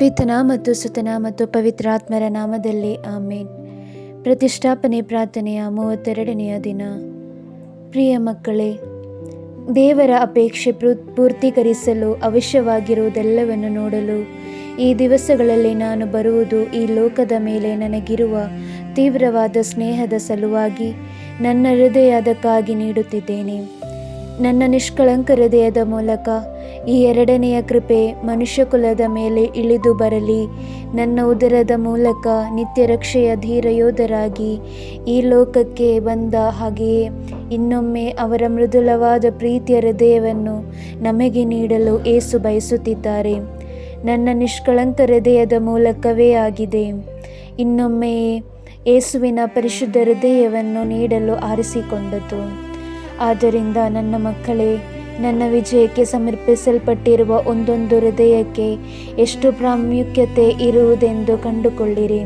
ಪಿತನ ಮತ್ತು ಸುತನ ಮತ್ತು ಪವಿತ್ರಾತ್ಮರ ನಾಮದಲ್ಲಿ ಆಮೇನ್. ಪ್ರತಿಷ್ಠಾಪನೆ ಪ್ರಾರ್ಥನೆಯ ಮೂವತ್ತೆರಡನೆಯ ದಿನ. ಪ್ರಿಯ ಮಕ್ಕಳೇ, ದೇವರ ಅಪೇಕ್ಷೆ ಪೂರ್ತೀಕರಿಸಲು ಅವಶ್ಯವಾಗಿರುವುದೆಲ್ಲವನ್ನು ನೋಡಲು ಈ ದಿವಸಗಳಲ್ಲಿ ನಾನು ಬರುವುದು ಈ ಲೋಕದ ಮೇಲೆ ನನಗಿರುವ ತೀವ್ರವಾದ ಸ್ನೇಹದ ಸಲುವಾಗಿ ನನ್ನ ಹೃದಯ ಅದಕ್ಕಾಗಿ ನೀಡುತ್ತಿದ್ದೇನೆ. ನನ್ನ ನಿಷ್ಕಳಂಕ ಹೃದಯದ ಮೂಲಕ ಈ ಎರಡನೆಯ ಕೃಪೆ ಮನುಷ್ಯಕುಲದ ಮೇಲೆ ಇಳಿದು ಬರಲಿ. ನನ್ನ ಉದರದ ಮೂಲಕ ನಿತ್ಯ ರಕ್ಷೆಯ ಧೀರ ಯೋಧರಾಗಿ ಈ ಲೋಕಕ್ಕೆ ಬಂದ ಹಾಗೆಯೇ ಇನ್ನೊಮ್ಮೆ ಅವರ ಮೃದುಲವಾದ ಪ್ರೀತಿಯ ಹೃದಯವನ್ನು ನಮಗೆ ನೀಡಲು ಏಸು ಬಯಸುತ್ತಿದ್ದಾರೆ. ನನ್ನ ನಿಷ್ಕಳಂಕ ಹೃದಯದ ಮೂಲಕವೇ ಆಗಿದೆ. ಇನ್ನೊಮ್ಮೆ ಏಸುವಿನ ಪರಿಶುದ್ಧ ಹೃದಯವನ್ನು ನೀಡಲು ಆರಿಸಿಕೊಂಡದ್ದು. ಆದ್ದರಿಂದ ನನ್ನ ಮಕ್ಕಳೇ, ನನ್ನ ವಿಜಯಕ್ಕೆ ಸಮರ್ಪಿಸಲ್ಪಟ್ಟಿರುವ ಒಂದೊಂದು ಹೃದಯಕ್ಕೆ ಎಷ್ಟು ಪ್ರಾಮುಖ್ಯತೆ ಇರುವುದೆಂದು ಕಂಡುಕೊಳ್ಳಿರಿ.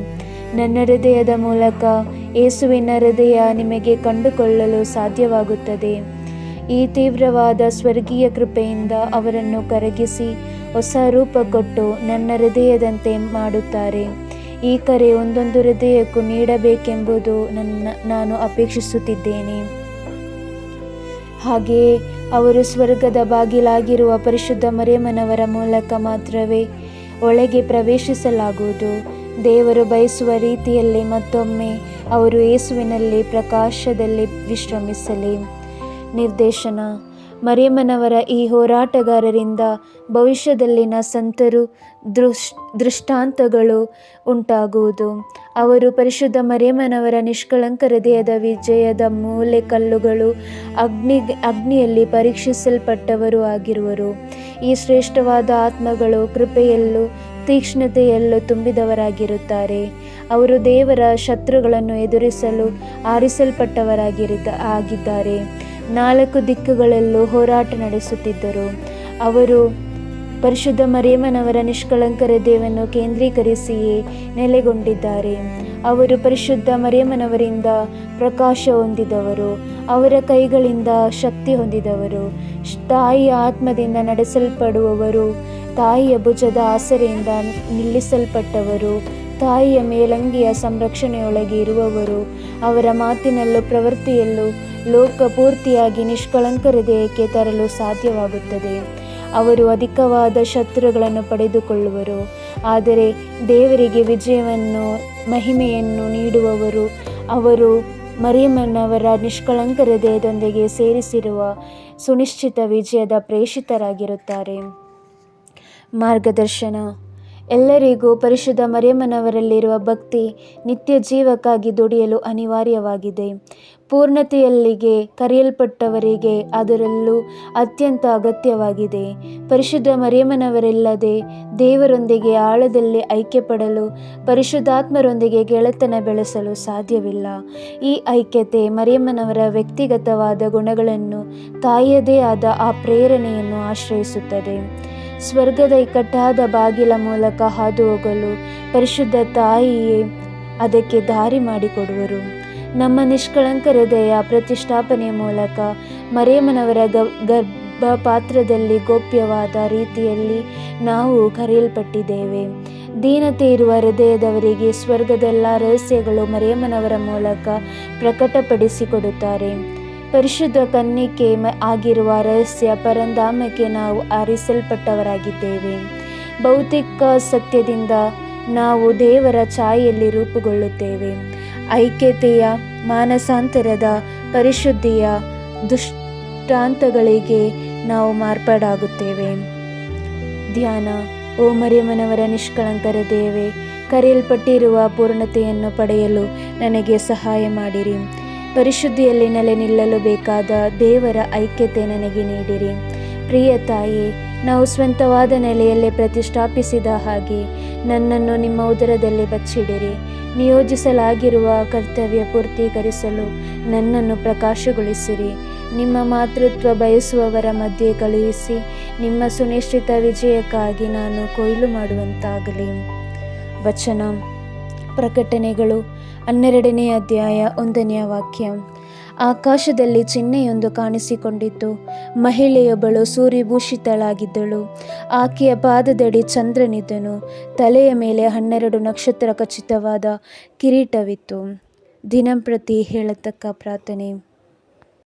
ನನ್ನ ಹೃದಯದ ಮೂಲಕ ಏಸುವಿನ ಹೃದಯ ನಿಮಗೆ ಕಂಡುಕೊಳ್ಳಲು ಸಾಧ್ಯವಾಗುತ್ತದೆ. ಈ ತೀವ್ರವಾದ ಸ್ವರ್ಗೀಯ ಕೃಪೆಯಿಂದ ಅವರನ್ನು ಕರಗಿಸಿ ಹೊಸ ರೂಪ ಕೊಟ್ಟು ನನ್ನ ಹೃದಯದಂತೆ ಮಾಡುತ್ತಾರೆ. ಈ ಕರೆ ಒಂದೊಂದು ಹೃದಯಕ್ಕೂ ನೀಡಬೇಕೆಂಬುದು ನನ್ನ, ನಾನು ಅಪೇಕ್ಷಿಸುತ್ತಿದ್ದೇನೆ. ಹಾಗೆಯೇ ಅವರು ಸ್ವರ್ಗದ ಬಾಗಿಲಾಗಿರುವ ಪರಿಶುದ್ಧ ಮರೆಮನವರ ಮೂಲಕ ಮಾತ್ರವೇ ಒಳಗೆ ಪ್ರವೇಶಿಸಲಾಗುವುದು. ದೇವರು ಬಯಸುವ ರೀತಿಯಲ್ಲಿ ಮತ್ತೊಮ್ಮೆ ಅವರು ಯೇಸುವಿನಲ್ಲಿ ಪ್ರಕಾಶದಲ್ಲಿ ವಿಶ್ರಮಿಸಲಿ. ನಿರ್ದೇಶನ ಮರಿಯಮ್ಮನವರ ಈ ಹೋರಾಟಗಾರರಿಂದ ಭವಿಷ್ಯದಲ್ಲಿನ ಸಂತರು, ದೃಶ್, ದೃಷ್ಟಾಂತಗಳು ಉಂಟಾಗುವುದು. ಅವರು ಪರಿಶುದ್ಧ ಮರಿಯಮ್ಮನವರ ನಿಷ್ಕಳಂಕ ಹೃದಯದ ವಿಜಯದ ಮೂಲೆ ಕಲ್ಲುಗಳು ಅಗ್ನಿ, ಅಗ್ನಿಯಲ್ಲಿ ಪರೀಕ್ಷಿಸಲ್ಪಟ್ಟವರು ಆಗಿರುವರು. ಈ ಶ್ರೇಷ್ಠವಾದ ಆತ್ಮಗಳು ಕೃಪೆಯಲ್ಲೂ ತೀಕ್ಷ್ಣತೆಯಲ್ಲೂ ತುಂಬಿದವರಾಗಿರುತ್ತಾರೆ. ಅವರು ದೇವರ ಶತ್ರುಗಳನ್ನು ಎದುರಿಸಲು ಆರಿಸಲ್ಪಟ್ಟವರಾಗಿರುತ್ತ ಆಗಿದ್ದಾರೆ. ನಾಲ್ಕು ದಿಕ್ಕುಗಳಲ್ಲೂ ಹೋರಾಟ ನಡೆಸುತ್ತಿದ್ದರು. ಅವರು ಪರಿಶುದ್ಧ ಮರೇಮನವರ ನಿಷ್ಕಳಂಕರ ದೇವನ್ನು ಕೇಂದ್ರೀಕರಿಸಿಯೇ ನೆಲೆಗೊಂಡಿದ್ದಾರೆ. ಅವರು ಪರಿಶುದ್ಧ ಮರೇಮನವರಿಂದ ಪ್ರಕಾಶ ಹೊಂದಿದವರು, ಅವರ ಕೈಗಳಿಂದ ಶಕ್ತಿ ಹೊಂದಿದವರು, ತಾಯಿಯ ಆತ್ಮದಿಂದ ನಡೆಸಲ್ಪಡುವವರು, ತಾಯಿಯ ಭುಜದ ಆಸರೆಯಿಂದ ನಿಲ್ಲಿಸಲ್ಪಟ್ಟವರು ತಾಯಿಯ ಮೇಲಂಗಿಯ ಸಂರಕ್ಷಣೆಯೊಳಗೆ ಇರುವವರು, ಅವರ ಮಾತಿನಲ್ಲೂ ಪ್ರವೃತ್ತಿಯಲ್ಲೂ ಲೋಕ ಪೂರ್ತಿಯಾಗಿ ನಿಷ್ಕಳಂಕ ಹೃದಯಕ್ಕೆ ತರಲು ಸಾಧ್ಯವಾಗುತ್ತದೆ. ಅವರು ಅಧಿಕವಾದ ಶತ್ರುಗಳನ್ನು ಪಡೆದುಕೊಳ್ಳುವರು, ಆದರೆ ದೇವರಿಗೆ ವಿಜಯವನ್ನು, ಮಹಿಮೆಯನ್ನು ನೀಡುವವರು, ಅವರು ಮರಿಯಮ್ಮನವರ ನಿಷ್ಕಳಂಕ ಹೃದಯದೊಂದಿಗೆ ಸೇರಿಸಿರುವ ಸುನಿಶ್ಚಿತ ವಿಜಯದ ಪ್ರೇಷಿತರಾಗಿರುತ್ತಾರೆ. ಮಾರ್ಗದರ್ಶನ ಎಲ್ಲರಿಗೂ ಪರಿಶುದ್ಧ ಮರಿಯಮ್ಮನವರಲ್ಲಿರುವ ಭಕ್ತಿ ನಿತ್ಯ ಜೀವಕ್ಕಾಗಿ ದುಡಿಯಲು ಅನಿವಾರ್ಯವಾಗಿದೆ. ಪೂರ್ಣತೆಯಲ್ಲಿಗೆ ಕರೆಯಲ್ಪಟ್ಟವರಿಗೆ ಅದರಲ್ಲೂ ಅತ್ಯಂತ ಅಗತ್ಯವಾಗಿದೆ. ಪರಿಶುದ್ಧ ಮರಿಯಮ್ಮನವರಿಲ್ಲದೆ ದೇವರೊಂದಿಗೆ ಆಳದಲ್ಲಿ ಐಕ್ಯಪಡಲು ಪರಿಶುದ್ಧಾತ್ಮರೊಂದಿಗೆ ಗೆಳೆತನ ಬೆಳೆಸಲು ಸಾಧ್ಯವಿಲ್ಲ. ಈ ಐಕ್ಯತೆ ಮರಿಯಮ್ಮನವರ ವ್ಯಕ್ತಿಗತವಾದ ಗುಣಗಳನ್ನು ತಾಯಿಯದೇ ಆದ ಆ ಪ್ರೇರಣೆಯನ್ನು ಆಶ್ರಯಿಸುತ್ತದೆ. ಸ್ವರ್ಗದ ಇಕ್ಕಟ್ಟಾದ ಬಾಗಿಲ ಮೂಲಕ ಹಾದು ಹೋಗಲು ಪರಿಶುದ್ಧ ತಾಯಿಯೇ, ಅದಕ್ಕೆ ದಾರಿ ಮಾಡಿಕೊಡುವರು. ನಮ್ಮ ನಿಷ್ಕಳಂಕ ಹೃದಯ ಪ್ರತಿಷ್ಠಾಪನೆಯ ಮೂಲಕ ಮರೇಮನವರ ಗರ್ಭಪಾತ್ರದಲ್ಲಿ ಗೋಪ್ಯವಾದ ರೀತಿಯಲ್ಲಿ ನಾವು ಕರೆಯಲ್ಪಟ್ಟಿದ್ದೇವೆ. ದೀನತೆ ಇರುವ ಹೃದಯದವರಿಗೆ ಸ್ವರ್ಗದೆಲ್ಲ ರಹಸ್ಯಗಳು ಮರೇಮನವರ ಮೂಲಕ ಪ್ರಕಟಪಡಿಸಿಕೊಡುತ್ತಾರೆ. ಪರಿಶುದ್ಧ ಕನ್ನಿಕೆ ಆಗಿರುವ ರಹಸ್ಯ ಪರಂಧಾಮಕ್ಕೆ ನಾವು ಆರಿಸಲ್ಪಟ್ಟವರಾಗಿದ್ದೇವೆ. ಭೌತಿಕ ಸತ್ಯದಿಂದ ನಾವು ದೇವರ ಛಾಯೆಯಲ್ಲಿ ರೂಪುಗೊಳ್ಳುತ್ತೇವೆ. ಐಕ್ಯತೆಯ, ಮಾನಸಾಂತರದ, ಪರಿಶುದ್ಧಿಯ ದುಷ್ಟಾಂತಗಳಿಗೆ ನಾವು ಮಾರ್ಪಾಡಾಗುತ್ತೇವೆ. ಧ್ಯಾನ, ಓ ಮರಿಯಮ್ಮನವರ ನಿಷ್ಕಳಂಕರ ದೇವೆ, ಕರೆಯಲ್ಪಟ್ಟಿರುವ ಪೂರ್ಣತೆಯನ್ನು ಪಡೆಯಲು ನನಗೆ ಸಹಾಯ ಮಾಡಿರಿ. ಪರಿಶುದ್ಧಿಯಲ್ಲಿ ನೆಲೆ ನಿಲ್ಲಲು ಬೇಕಾದ ದೇವರ ಐಕ್ಯತೆ ನನಗೆ ನೀಡಿರಿ. ಪ್ರಿಯ ತಾಯಿ, ನಾವು ಸ್ವಂತವಾದ ನೆಲೆಯಲ್ಲೇ ಪ್ರತಿಷ್ಠಾಪಿಸಿದ ಹಾಗೆ ನನ್ನನ್ನು ನಿಮ್ಮ ಉದರದಲ್ಲಿ ಬಚ್ಚಿಡಿರಿ. ನಿಯೋಜಿಸಲಾಗಿರುವ ಕರ್ತವ್ಯ ಪೂರ್ತೀಕರಿಸಲು ನನ್ನನ್ನು ಪ್ರಕಾಶಗೊಳಿಸಿರಿ. ನಿಮ್ಮ ಮಾತೃತ್ವ ಬಯಸುವವರ ಮಧ್ಯೆ ಕಳುಹಿಸಿ ನಿಮ್ಮ ಸುನಿಶ್ಚಿತ ವಿಜಯಕ್ಕಾಗಿ ನಾನು ಕೊಯ್ಲು ಮಾಡುವಂತಾಗಲಿ. ವಚನ. ಪ್ರಕಟಣೆಗಳು ಹನ್ನೆರಡನೇ ಅಧ್ಯಾಯ ಒಂದನೆಯ ವಾಕ್ಯ. ಆಕಾಶದಲ್ಲಿ ಚಿಹ್ನೆಯೊಂದು ಕಾಣಿಸಿಕೊಂಡಿತು. ಮಹಿಳೆಯೊಬ್ಬಳು ಸೂರ್ಯಭೂಷಿತಳಾಗಿದ್ದಳು. ಆಕೆಯ ಪಾದದಡಿ ಚಂದ್ರನಿದ್ದನು. ತಲೆಯ ಮೇಲೆ ಹನ್ನೆರಡು ನಕ್ಷತ್ರ ಖಚಿತವಾದ ಕಿರೀಟವಿತ್ತು. ದಿನಂಪ್ರತಿ ಹೇಳತಕ್ಕ ಪ್ರಾರ್ಥನೆ.